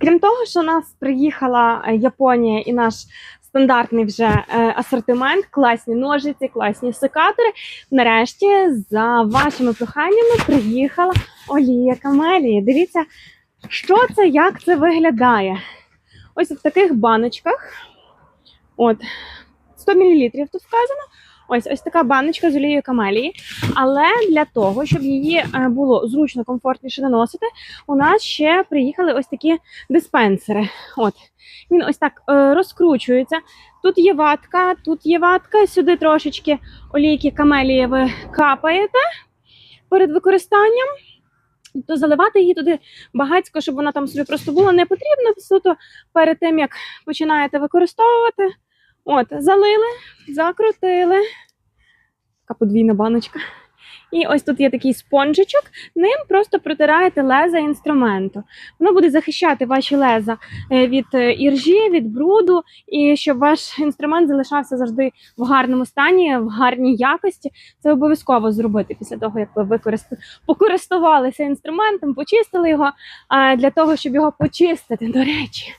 Крім того, що у нас приїхала е, Японія і наш стандартний вже е, асортимент, класні ножиці, класні секатори. Нарешті, за вашими проханнями, приїхала олія камелії. Дивіться, що це, як це виглядає. Ось в таких баночках. От, 100 мл тут вказано. Ось ось така баночка з олією камелії. Але для того, щоб її е, було зручно, комфортніше наносити, у нас ще приїхали ось такі диспенсери. От він ось так е, розкручується. Тут є ватка, тут є ватка. Сюди трошечки олійки камелії ви капаєте перед використанням. То заливати її туди багатько, щоб вона там собі просто була не потрібно. Суто перед тим як починаєте використовувати. От, залили, закрутили. Така подвійна баночка. І ось тут є такий спонжичок, ним просто протираєте леза інструменту. Воно буде захищати ваші леза е, від е, іржі, від бруду, і щоб ваш інструмент залишався завжди в гарному стані, в гарній якості. Це обов'язково зробити після того, як ви використ... покористувалися інструментом, почистили його. А для того, щоб його почистити, до речі,